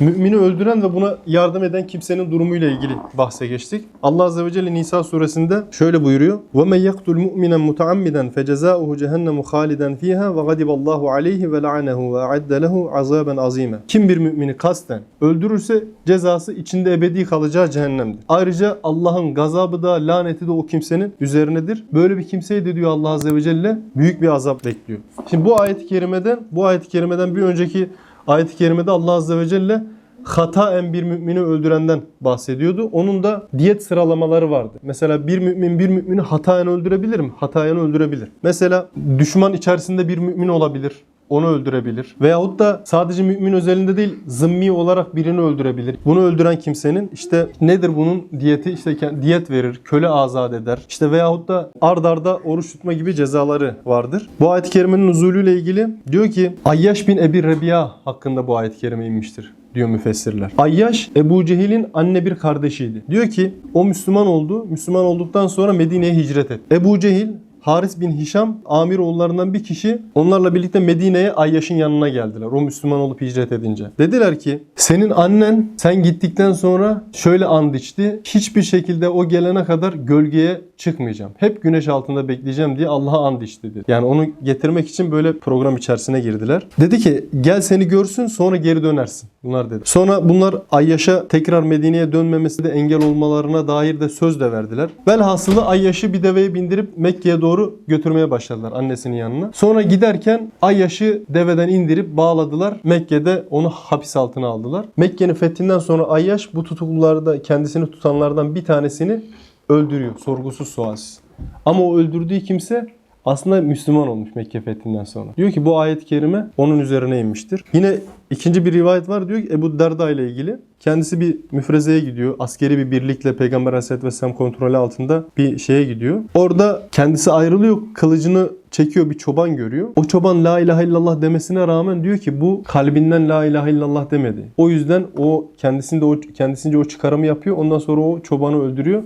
Mümini öldüren ve buna yardım eden kimsenin durumuyla ilgili bahse geçtik. Allah Azze ve Celle Nisa suresinde şöyle buyuruyor. وَمَنْ يَقْتُلْ مُؤْمِنًا مُتَعَمِّدًا فَجَزَاؤُهُ جَهَنَّمُ خَالِدًا فِيهَا وَغَضِبَ اللّٰهُ عَلَيْهِ وَلَعَنَهُ وَاَعَدَّ لَهُ عَذَابًا عَظِيمًا Kim bir mümini kasten öldürürse cezası içinde ebedi kalacağı cehennemdir. Ayrıca Allah'ın gazabı da laneti de o kimsenin üzerinedir. Böyle bir kimseye de diyor Allah Azze ve Celle büyük bir azap bekliyor. Şimdi bu ayet-i kerimeden bu ayet-i kerimeden bir önceki ayet-i kerimede Allah Azze ve Celle hataen bir mümini öldürenden bahsediyordu. Onun da diyet sıralamaları vardı. Mesela bir mümin bir mümini hataen öldürebilir mi? Hataen öldürebilir. Mesela düşman içerisinde bir mümin olabilir. Onu öldürebilir. Veyahut da sadece mümin özelinde değil zımmi olarak birini öldürebilir. Bunu öldüren kimsenin işte nedir bunun diyeti? İşte diyet verir, köle azat eder. İşte veyahut da ard arda oruç tutma gibi cezaları vardır. Bu ayet-i kerimenin nuzulüyle ilgili diyor ki Ayyaş bin Ebi Rebiya hakkında bu ayet-i kerime inmiştir diyor müfessirler. Ayyaş Ebu Cehil'in anne bir kardeşiydi. Diyor ki o Müslüman oldu. Müslüman olduktan sonra Medine'ye hicret etti. Ebu Cehil Haris bin Hişam amir oğullarından bir kişi onlarla birlikte Medine'ye Ayyaş'ın yanına geldiler. O Müslüman olup hicret edince. Dediler ki senin annen sen gittikten sonra şöyle and içti. Hiçbir şekilde o gelene kadar gölgeye çıkmayacağım. Hep güneş altında bekleyeceğim diye Allah'a and içti dedi. Yani onu getirmek için böyle program içerisine girdiler. Dedi ki gel seni görsün sonra geri dönersin. Bunlar dedi. Sonra bunlar Ayyaş'a tekrar Medine'ye dönmemesi de engel olmalarına dair de söz de verdiler. Velhasılı Ayyaş'ı bir deveye bindirip Mekke'ye doğru götürmeye başladılar annesinin yanına. Sonra giderken Ayyaş'ı deveden indirip bağladılar. Mekke'de onu hapis altına aldılar. Mekke'nin fethinden sonra Ayyaş bu tutuklularda kendisini tutanlardan bir tanesini öldürüyor. Sorgusuz sualsiz. Ama o öldürdüğü kimse aslında Müslüman olmuş Mekke fethinden sonra. Diyor ki bu ayet-i kerime onun üzerine inmiştir. Yine ikinci bir rivayet var diyor ki Ebu Derda ile ilgili. Kendisi bir müfrezeye gidiyor. Askeri bir birlikle Peygamber Aleyhisselatü Vesselam kontrolü altında bir şeye gidiyor. Orada kendisi ayrılıyor. Kılıcını çekiyor bir çoban görüyor. O çoban la ilahe illallah demesine rağmen diyor ki bu kalbinden la ilahe illallah demedi. O yüzden o kendisinde o kendisince o çıkarımı yapıyor. Ondan sonra o çobanı öldürüyor.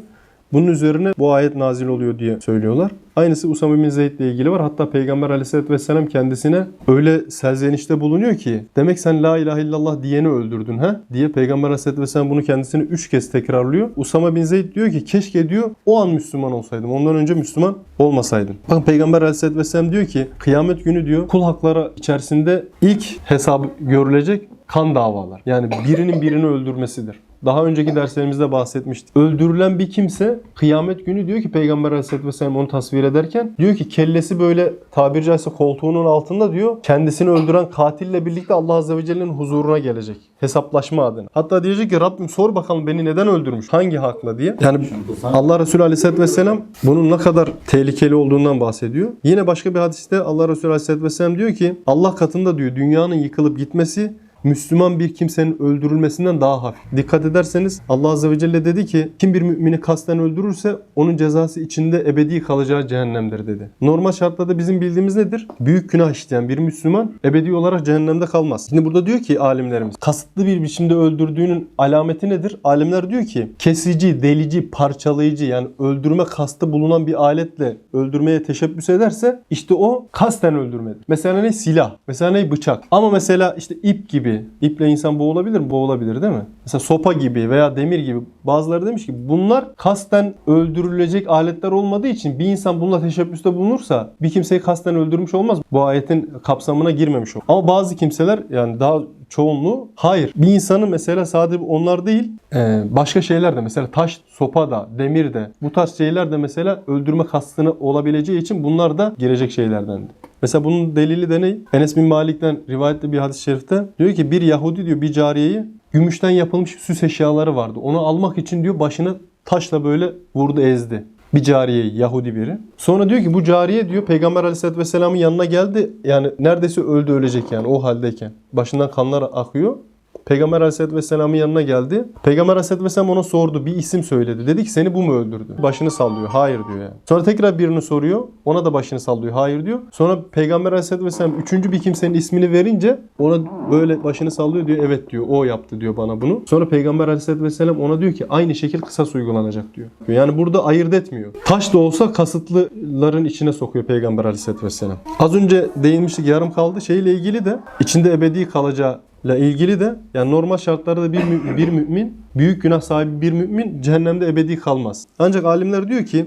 Bunun üzerine bu ayet nazil oluyor diye söylüyorlar. Aynısı Usame bin Zeyd ile ilgili var. Hatta Peygamber aleyhissalatü vesselam kendisine öyle serzenişte bulunuyor ki demek sen la ilahe illallah diyeni öldürdün ha diye Peygamber aleyhissalatü vesselam bunu kendisine üç kez tekrarlıyor. Usame bin Zeyd diyor ki keşke diyor o an Müslüman olsaydım. Ondan önce Müslüman olmasaydım. Bakın Peygamber aleyhissalatü vesselam diyor ki kıyamet günü diyor kul hakları içerisinde ilk hesabı görülecek kan davalar. Yani birinin birini öldürmesidir. Daha önceki derslerimizde bahsetmiştik. Öldürülen bir kimse kıyamet günü diyor ki Peygamber Aleyhisselatü Vesselam onu tasvir ederken diyor ki kellesi böyle tabiri caizse koltuğunun altında diyor kendisini öldüren katille birlikte Allah Azze ve Celle'nin huzuruna gelecek. Hesaplaşma adına. Hatta diyecek ki Rabbim sor bakalım beni neden öldürmüş? Hangi hakla diye. Yani Allah Resulü Aleyhisselatü Vesselam bunun ne kadar tehlikeli olduğundan bahsediyor. Yine başka bir hadiste Allah Resulü Aleyhisselatü Vesselam diyor ki Allah katında diyor dünyanın yıkılıp gitmesi Müslüman bir kimsenin öldürülmesinden daha hafif. Dikkat ederseniz Allah Azze ve Celle dedi ki kim bir mümini kasten öldürürse onun cezası içinde ebedi kalacağı cehennemdir dedi. Normal şartlarda bizim bildiğimiz nedir? Büyük günah işleyen bir Müslüman ebedi olarak cehennemde kalmaz. Şimdi burada diyor ki alimlerimiz kasıtlı bir biçimde öldürdüğünün alameti nedir? Alimler diyor ki kesici, delici, parçalayıcı yani öldürme kastı bulunan bir aletle öldürmeye teşebbüs ederse işte o kasten öldürmedir. Mesela ne? Silah. Mesela ne? Bıçak. Ama mesela işte ip gibi. İple insan boğulabilir mi? Boğulabilir değil mi? Mesela sopa gibi veya demir gibi. Bazıları demiş ki bunlar kasten öldürülecek aletler olmadığı için bir insan bununla teşebbüste bulunursa bir kimseyi kasten öldürmüş olmaz. Bu ayetin kapsamına girmemiş olur. Ama bazı kimseler yani daha çoğunluğu hayır. Bir insanın mesela sadece onlar değil e, başka şeyler de mesela taş, sopa da, demir de bu tarz şeyler de mesela öldürme kastını olabileceği için bunlar da girecek şeylerdendi. Mesela bunun delili de ne? Enes bin Malik'ten rivayetli bir hadis-i şerifte diyor ki bir Yahudi diyor bir cariyeyi gümüşten yapılmış süs eşyaları vardı. Onu almak için diyor başını taşla böyle vurdu ezdi. Bir cariye Yahudi biri. Sonra diyor ki bu cariye diyor Peygamber Aleyhisselatü Vesselam'ın yanına geldi. Yani neredeyse öldü ölecek yani o haldeyken. Başından kanlar akıyor. Peygamber Aleyhisselatü Vesselam'ın yanına geldi. Peygamber Aleyhisselatü Vesselam ona sordu. Bir isim söyledi. Dedi ki seni bu mu öldürdü? Başını sallıyor. Hayır diyor yani. Sonra tekrar birini soruyor. Ona da başını sallıyor. Hayır diyor. Sonra Peygamber Aleyhisselatü Vesselam üçüncü bir kimsenin ismini verince ona böyle başını sallıyor diyor. Evet diyor. O yaptı diyor bana bunu. Sonra Peygamber Aleyhisselatü Vesselam ona diyor ki aynı şekil kısas uygulanacak diyor. Yani burada ayırt etmiyor. Taş da olsa kasıtlıların içine sokuyor Peygamber Aleyhisselatü Vesselam. Az önce değinmiştik yarım kaldı. Şeyle ilgili de içinde ebedi kalacağı ile ilgili de yani normal şartlarda bir, mü- bir mümin, büyük günah sahibi bir mümin cehennemde ebedi kalmaz. Ancak alimler diyor ki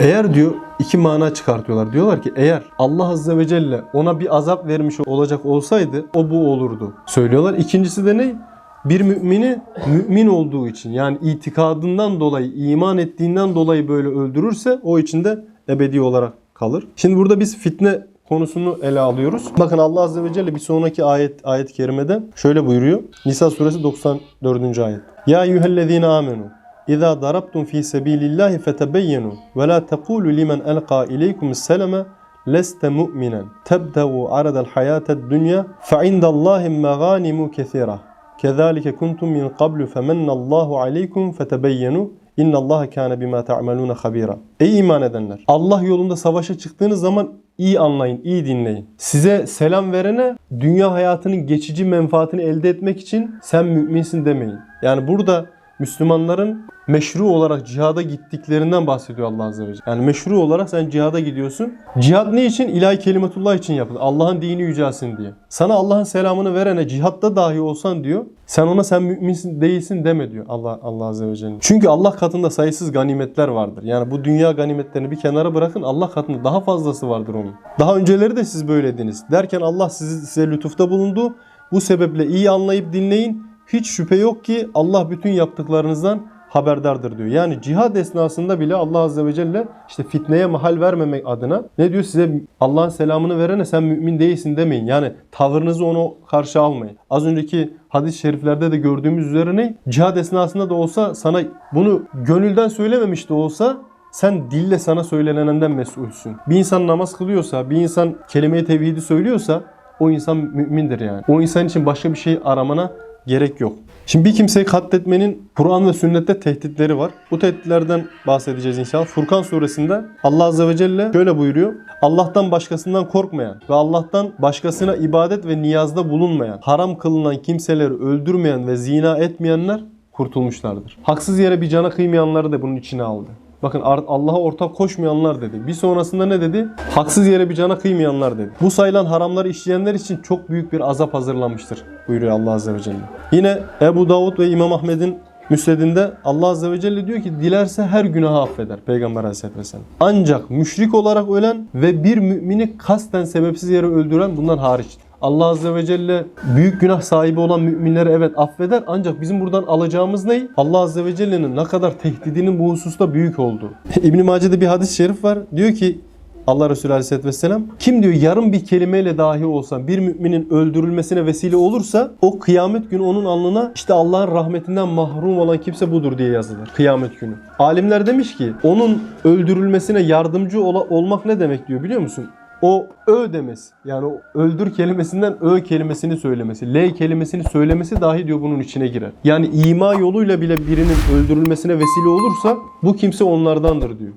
eğer diyor iki mana çıkartıyorlar. Diyorlar ki eğer Allah Azze ve Celle ona bir azap vermiş olacak olsaydı o bu olurdu. Söylüyorlar. İkincisi de ne? Bir mümini mümin olduğu için yani itikadından dolayı, iman ettiğinden dolayı böyle öldürürse o içinde ebedi olarak kalır. Şimdi burada biz fitne konusunu ele alıyoruz. Bakın Allah Azze ve Celle bir sonraki ayet ayet-i kerimede şöyle buyuruyor. Nisa suresi 94. ayet. Ya eyyühellezine amenu İza darabtum fi sabilillahi fetebeyyenu ve la taqulu limen elqa ileykumus selame leste mu'minen tebdevu aradal hayated dunya fe indallahi meganimu kesira kezalike kuntum min qablu femennallahu aleykum fetebeyyenu İnnallaha kâne bima ta'malûne habîra. Ey iman edenler! Allah yolunda savaşa çıktığınız zaman iyi anlayın, iyi dinleyin. Size selam verene dünya hayatının geçici menfaatini elde etmek için sen müminsin demeyin. Yani burada Müslümanların meşru olarak cihada gittiklerinden bahsediyor Allah Azze ve Celle. Yani meşru olarak sen cihada gidiyorsun. Cihad ne için? İlahi kelimetullah için yapılır. Allah'ın dini yücelsin diye. Sana Allah'ın selamını verene cihatta dahi olsan diyor. Sen ona sen müminsin değilsin deme diyor Allah Allah Azze ve Celle. Çünkü Allah katında sayısız ganimetler vardır. Yani bu dünya ganimetlerini bir kenara bırakın Allah katında daha fazlası vardır onun. Daha önceleri de siz böylediniz. Derken Allah sizi, size lütufta bulundu. Bu sebeple iyi anlayıp dinleyin. Hiç şüphe yok ki Allah bütün yaptıklarınızdan haberdardır diyor. Yani cihad esnasında bile Allah Azze ve Celle işte fitneye mahal vermemek adına ne diyor size Allah'ın selamını verene sen mümin değilsin demeyin. Yani tavırınızı onu karşı almayın. Az önceki hadis-i şeriflerde de gördüğümüz üzere ne? Cihad esnasında da olsa sana bunu gönülden söylememiş de olsa sen dille sana söylenenden mesulsün. Bir insan namaz kılıyorsa, bir insan kelime-i tevhidi söylüyorsa o insan mümindir yani. O insan için başka bir şey aramana gerek yok. Şimdi bir kimseyi katletmenin Kur'an ve sünnette tehditleri var. Bu tehditlerden bahsedeceğiz inşallah. Furkan suresinde Allah Azze ve Celle şöyle buyuruyor. Allah'tan başkasından korkmayan ve Allah'tan başkasına ibadet ve niyazda bulunmayan, haram kılınan kimseleri öldürmeyen ve zina etmeyenler kurtulmuşlardır. Haksız yere bir cana kıymayanları da bunun içine aldı. Bakın Allah'a ortak koşmayanlar dedi. Bir sonrasında ne dedi? Haksız yere bir cana kıymayanlar dedi. Bu sayılan haramları işleyenler için çok büyük bir azap hazırlanmıştır buyuruyor Allah Azze ve Celle. Yine Ebu Davud ve İmam Ahmed'in Müsnedinde Allah Azze ve Celle diyor ki dilerse her günahı affeder Peygamber Aleyhisselatü Vesselam. Ancak müşrik olarak ölen ve bir mümini kasten sebepsiz yere öldüren bundan hariçtir. Allah Azze ve Celle büyük günah sahibi olan müminleri evet affeder ancak bizim buradan alacağımız ne? Allah Azze ve Celle'nin ne kadar tehdidinin bu hususta büyük olduğu. İbn-i Mace'de bir hadis-i şerif var. Diyor ki Allah Resulü Aleyhisselatü Vesselam kim diyor yarım bir kelimeyle dahi olsa bir müminin öldürülmesine vesile olursa o kıyamet günü onun alnına işte Allah'ın rahmetinden mahrum olan kimse budur diye yazılır kıyamet günü. Alimler demiş ki onun öldürülmesine yardımcı ola- olmak ne demek diyor biliyor musun? O ö demesi yani o öldür kelimesinden ö kelimesini söylemesi, l kelimesini söylemesi dahi diyor bunun içine girer. Yani ima yoluyla bile birinin öldürülmesine vesile olursa bu kimse onlardandır diyor.